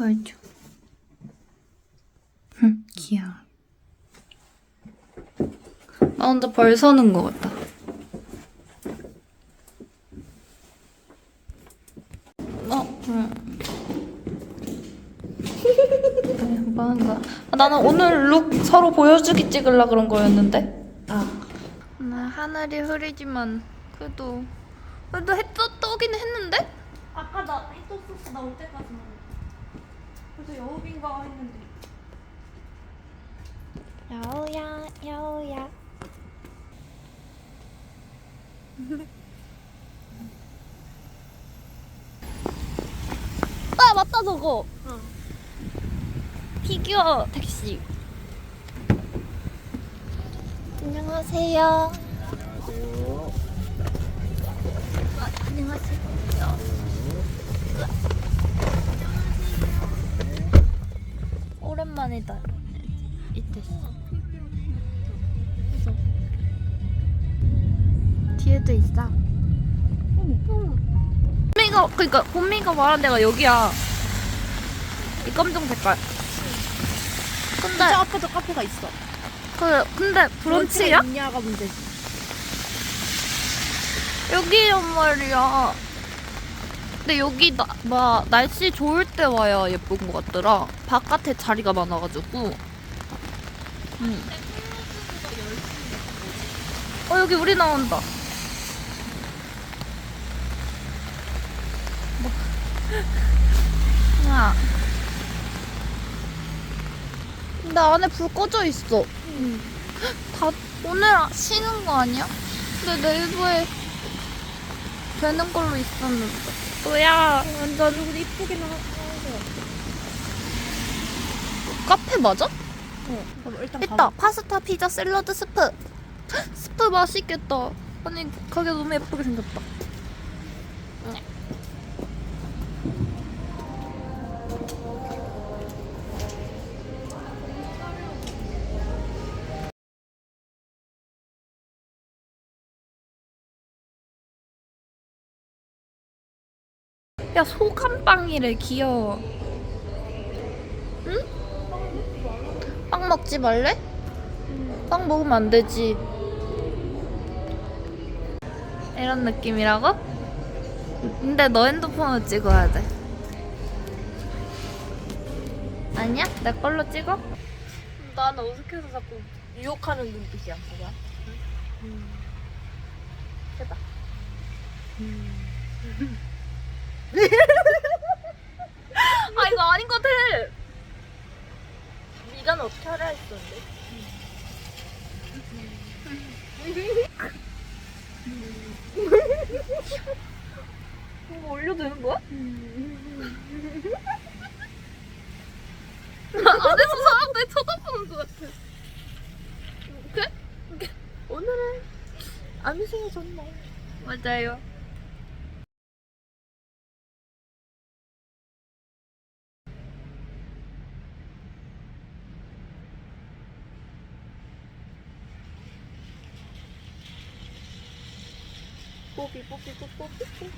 보여줘. 응, 귀여워. 나 혼자 벌 서는 것 같다. 어, 응. 네, 뭐 하는 거야? 아, 나는 오늘 룩 서로 보여주기 찍으려 그런 거였는데. 아, 오늘 하늘이 흐리지만 그래도 그래도 해 떠, 떠긴 했는데? 아까 나 해 떴었어. 나올 때까지만. 그래서 여우빈가 했는데. 여우야 여우야. 아 맞다 저거. 피규어 택시. 안녕하세요. 아, 안녕하세요 오랜만이다 이때 뒤에도 있어. 봄미가 그러니까 봄미가 말한 데가 여기야. 이 검정 색깔. 근데 저 앞에도 카페가 있어. 그 근데 브런치야? 있냐가 문제지. 여기란 말이야. 근데 여기 나, 막 날씨 좋을 때 와야 예쁜 것 같더라. 바깥에 자리가 많아가지고. 응. 어 여기 우리 나온다. 뭐. 야. 근데 안에 불 꺼져 있어. 다 오늘 쉬는 거 아니야? 근데 네이버에 되는 걸로 있었는데. 뭐야? 완전 그리고 이쁘게 거 카페 맞아? 어. 그럼 일단 있다. 가봐. 파스타, 피자, 샐러드, 스프. 스프 맛있겠다. 아니 가게 너무 예쁘게 생겼다. 야 소감빵이래 귀여워. 응? 빵 먹지 말래? 빵 먹으면 안 되지. 이런 느낌이라고? 근데 너 핸드폰으로 찍어야 돼. 아니야? 내 걸로 찍어? 나는 어색해서 자꾸 유혹하는 눈빛이야. 뭐야? 해봐. 아 이거 아닌 것 같아. 미간은 어떻게 하려 했었는데? 이거 올려도 되는 거야? 안에서 사람들 쳐다보는 것 같아. 오늘은 암생이 좋네. 맞아요. 뽀삐 뽀삐 뽀삐.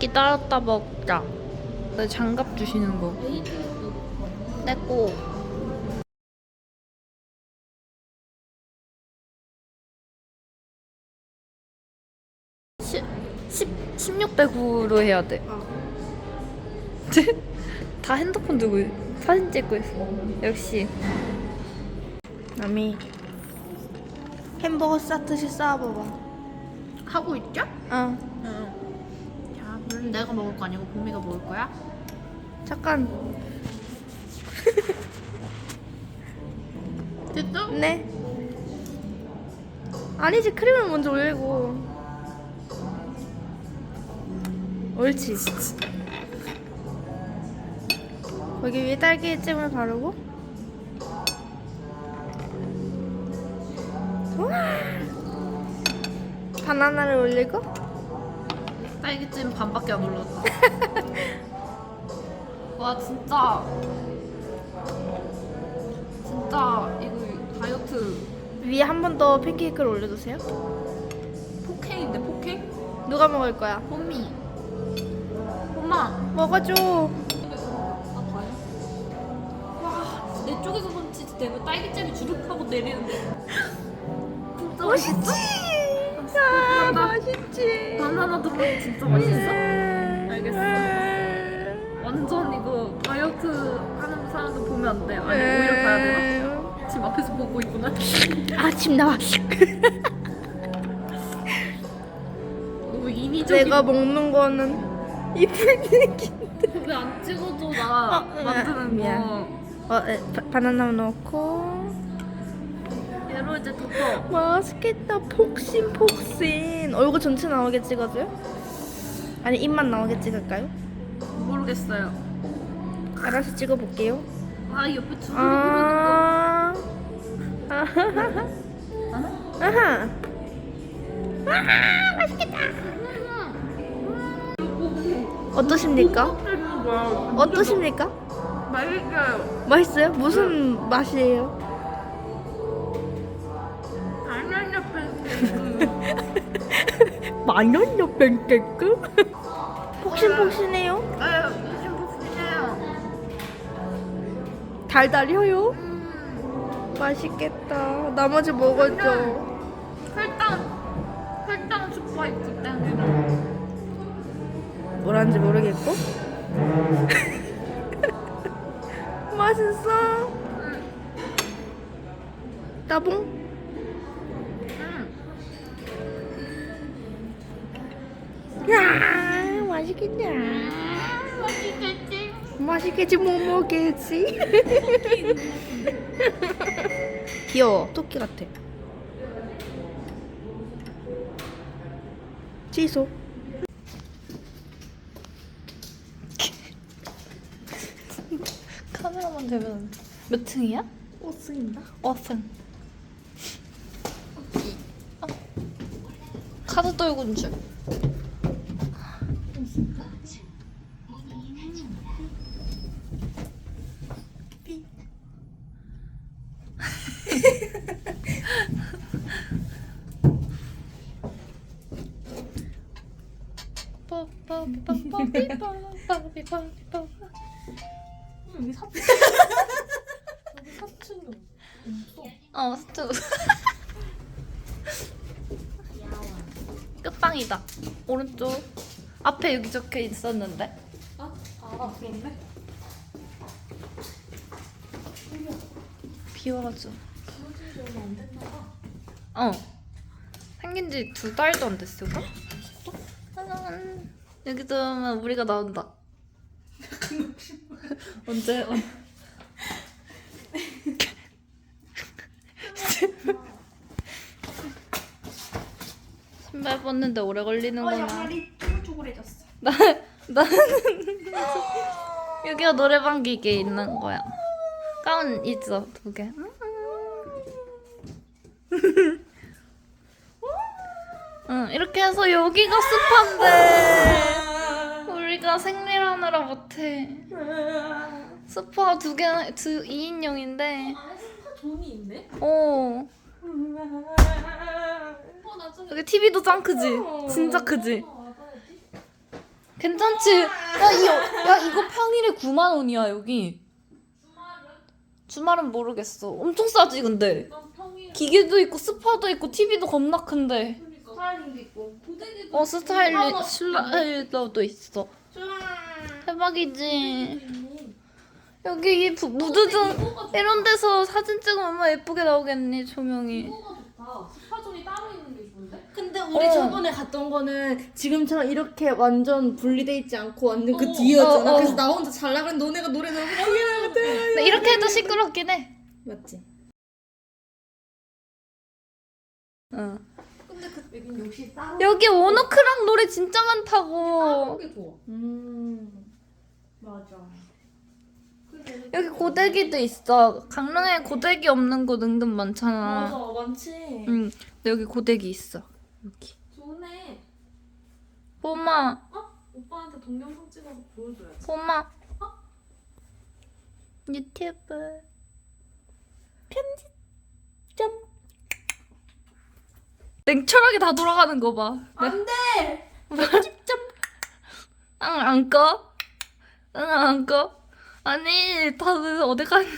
기다렸다 먹자. 내 장갑 주시는 거. 내고. 시, 10, 16대9로 해야 돼. 다 핸드폰 들고 사진 찍고 있어. 역시. 남이 햄버거 싸듯이 싸워봐봐. 하고 있죠? 응. 응. 자, 물론 내가 먹을 거 아니고 봄이가 먹을 거야? 잠깐. 됐죠? 네. 아니지 크림을 먼저 올리고. 옳지. 거기 위에 딸기잼을 바르고. 우와. 바나나를 올리고. 딸기찜 반밖에 안 올랐어. 와 진짜 진짜 이거 다이어트 위에 한 번 더 팬케이크를 올려주세요. 누가 먹을 거야? 호미. 엄마. 먹어줘. 내 쪽에서 본 치즈 대고 딸기잼이 주룩하고 내리는데. 맛있지. 아 맛있지. 바나나 두꺼비 진짜 맛있어? 음. 알겠어. 음. 완전 이거 다이어트 하는 사람들 보면 안 돼. 아니 오히려 봐야 되나? 지금 앞에서 보고 있구나. 아침 나와. 너무 인위적인. 내가 먹는 거는 이쁜 얘기. 왜안 찍어줘 나 어, 만드는 미안. 거. 어, 에, 바, 바나나 넣고. 이제 덮어. 맛있겠다. 폭신 폭신. 얼굴 전체 나오게 찍어줘요? 아니 입만 나오게 찍을까요? 모르겠어요. 알아서 찍어볼게요. 아 옆에 부르는 아. 아하하하. 아하. 어떠십니까? 거. 어떠십니까? 맛있어요. 맛있어요? 무슨 맛이에요? 당연 옆에 만원요 뱅깨끔? 폭신폭신해요? 네, 무슨 복숭아요. 달달해요? 음, 맛있겠다. 나머지 먹어줘. 혈당 혈당 스파이크 때문에. 뭐라는지 모르겠고. 맛있어. 따봉? 음. 야, 맛있겠냐? 맛있겠지? 맛있겠지, 못 먹겠지? 귀여워. 토끼 같아. 취소. 카메라만 되면 몇 층이야? 5승인가? 5층. 어. 카드 떨군 줄. 여기 사. 여기 사층이 어, 스투. 끝방이다. 오른쪽. 앞에 여기 적혀 있었는데. 아, 아, 그렇네. 됐나 봐. 어. 생긴 지 두 달도 안 됐을까? 음, 여기 들어오면 우리가 나온다. 언제? 신발 벗는데 오래 걸리는구나. 쪼글쪼글해졌어. 나 나는 여기가 노래방 기계 있는 거야. 가운 있어 두 개. 응 이렇게 해서 여기가 스파인데 우리가 생리하느라 못해. 스파 두 개, 두 2인용인데. 안에 스파 존이 있네? 어 어. 여기 TV도 짱 크지? 진짜 크지? 어. 괜찮지? 야, 이, 야 이거 평일에 9만 원이야 여기. 주말은 모르겠어. 엄청 싸지 근데. 기계도 있고 스파도 있고 TV도 겁나 큰데. 그러니까. 스타일링도 있고. 어 스타일리 슬라이더도 있어. 대박이지. 여기 이 부- 무드등 이런 데서 사진 찍으면 얼마나 예쁘게 나오겠니 조명이. 좋다. 스파존이 따로 있는 게 좋은데? 근데 우리 어. 저번에 갔던 거는 지금처럼 이렇게 완전 분리돼 있지 않고 완전 그 어. 뒤였잖아. 어, 어. 그래서 나 혼자 잘 나가는 너네가 노래 너무 귀여워. 근데 이렇게 해도 시끄럽긴 해. 맞지? 응. 근데 그 여긴 역시 따로. 여기 워너크랑 노래 진짜 많다고. 게 좋아. 음 맞아. 여기 고데기도 있어. 강릉에 고데기 없는 곳 은근 많잖아. 맞아, 많지. 응, 근데 여기 고데기 있어. 여기. 좋네. 봄아, 어? 오빠한테 동영상 찍어서 보여줘야지. 봄아. 어? 유튜브 편집점. 냉철하게 다 돌아가는 거 봐. 네? 안 돼! 편집점. 응, 안 꺼. 응, 안 꺼. 아니 다들 어디 갔냐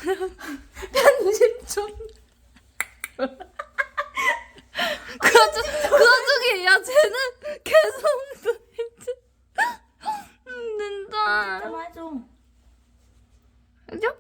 편집 좀 그, 그와중에 야 쟤는 계속 눈치 음, 된다. 좀 해줘. 그죠?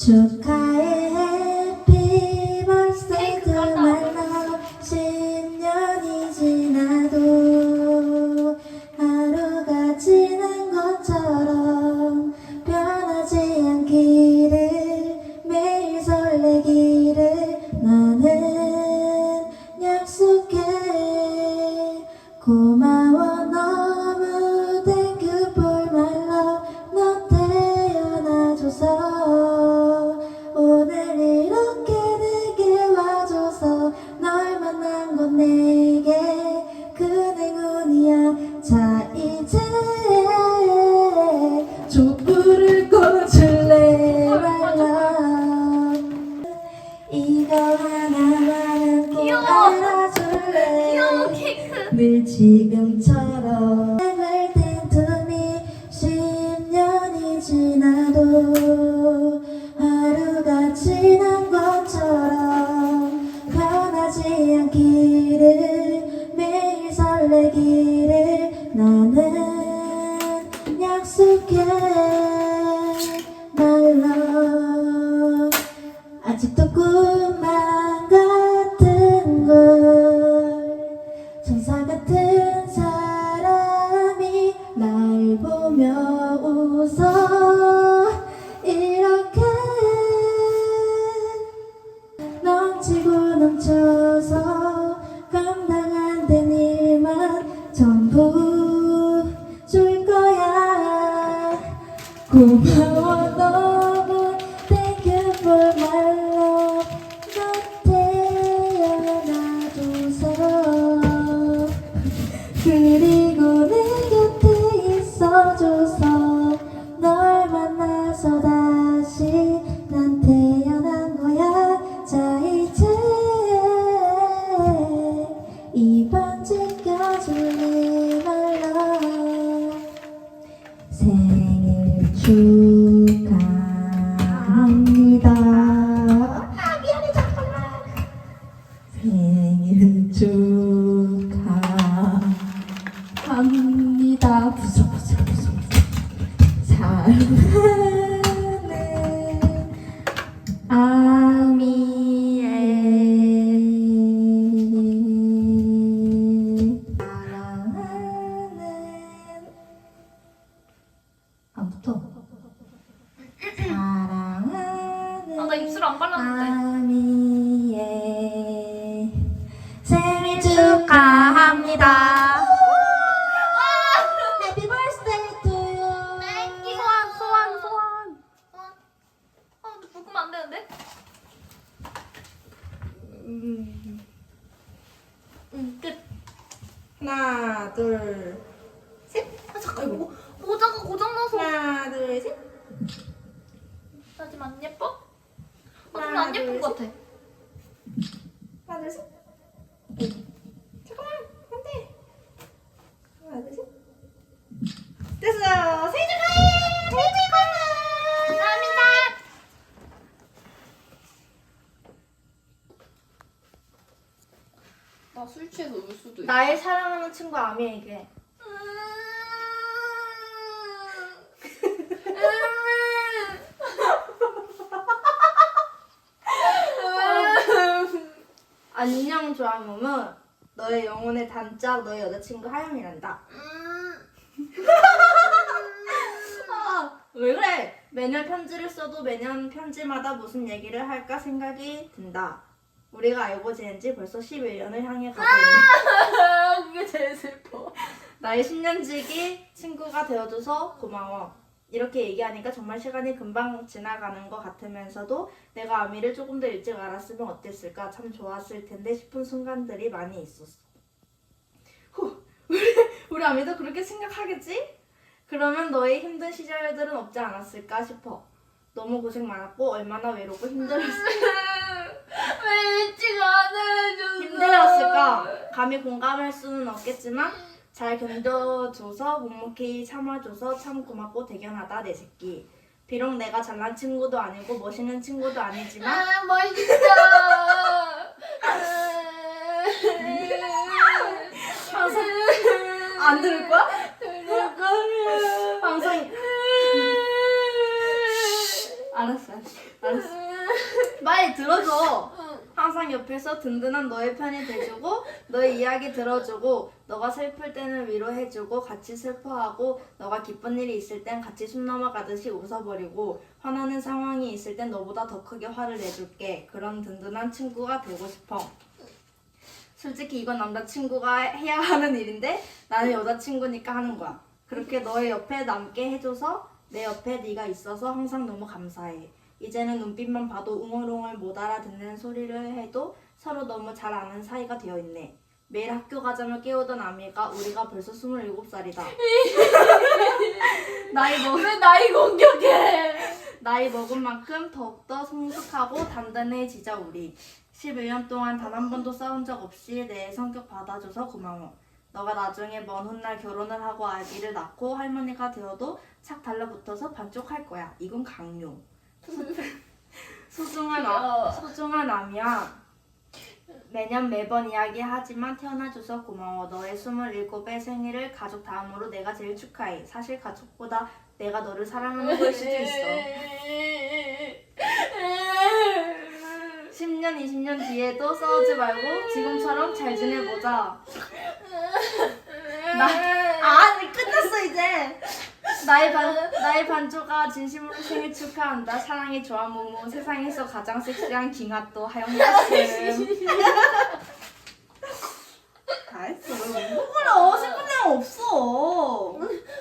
축하해. again. กูภาวะ 감사합니다. 술 취해서 울 수도 있어. 나의 사랑하는 친구 아미에게 안녕 조아몸은 너의 영혼의 단짝 너의 여자친구 하영이란다. 왜 그래? 매년 편지를 써도 매년 편지마다 무슨 얘기를 할까 생각이 든다. 우리가 알고 지낸 지 벌써 11년을 향해 가고 있네. 그게 제일 슬퍼. 나의 10년지기 친구가 되어줘서 고마워. 이렇게 얘기하니까 정말 시간이 금방 지나가는 것 같으면서도 내가 아미를 조금 더 일찍 알았으면 어땠을까 참 좋았을 텐데 싶은 순간들이 많이 있었어. 후, 우리, 우리 아미도 그렇게 생각하겠지? 그러면 너의 힘든 시절들은 없지 않았을까 싶어. 너무 고생 많았고 얼마나 외롭고 힘들었을까. 왜 일찍 안 해줬어? 힘들었을까? 감히 공감할 수는 없겠지만 잘 견뎌줘서 묵묵히 참아줘서 참 고맙고 대견하다 내 새끼. 비록 내가 잘난 친구도 아니고 멋있는 친구도 아니지만 아 멋있어. 항상 안 들을 거야? 들을 거야. 항상 알았어 알았어. 빨리 들어줘. 항상 옆에서 든든한 너의 편이 돼주고 너의 이야기 들어주고 너가 슬플 때는 위로해주고 같이 슬퍼하고 너가 기쁜 일이 있을 땐 같이 숨 넘어가듯이 웃어버리고 화나는 상황이 있을 땐 너보다 더 크게 화를 내줄게. 그런 든든한 친구가 되고 싶어. 솔직히 이건 남자친구가 해야 하는 일인데 나는 여자친구니까 하는 거야. 그렇게 너의 옆에 남게 해줘서 내 옆에 네가 있어서 항상 너무 감사해 이제는 눈빛만 봐도 웅얼웅얼 못 알아듣는 소리를 해도 서로 너무 잘 아는 사이가 되어 있네. 매일 학교 가자며 깨우던 아미가 우리가 벌써 27살이다. 나이 먹 왜 나이 공격해? 나이 먹은 만큼 더욱더 성숙하고 단단해지자 우리. 11년 동안 단 한 번도 싸운 적 없이 내 성격 받아줘서 고마워. 너가 나중에 먼 훗날 결혼을 하고 아기를 낳고 할머니가 되어도 착 달라붙어서 반쪽할 거야. 이건 강요. 소중한 아, 소중한 암이야. 매년 매번 이야기하지만 태어나줘서 고마워. 너의 27의 생일을 가족 다음으로 내가 제일 축하해. 사실 가족보다 내가 너를 사랑하는 걸 수도 있어. 10년, 20년 뒤에도 싸우지 말고 지금처럼 잘 지내보자. 나, 아, 끝났어 이제. 나의 반 나의 반조가 진심으로 생일 축하한다. 사랑해 좋아 모모 세상에서 가장 섹시한 킹핫도 하영이었음. 다 했어. 왜 울어? 슬픈 내용 없어.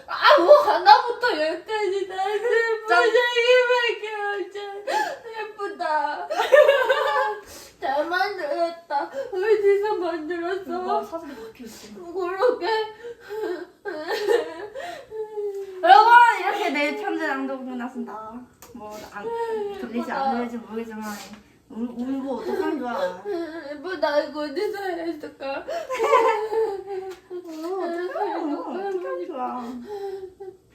아 뭐 하나부터 열까지 다 슬픈 얘기밖에 없잖아. 예쁘다. 잘 만들었다. 어디서 만들었어? 사진 박혀 있어. 그러게. 여러분 이렇게 내 편지 낭독을 났습니다. 뭐안 들리지 안 들리지 모르겠지만 울, 울고 어떡하면 좋아. 예쁘다. 이거 어디서 했을까? 어. 어떡하면 좋아.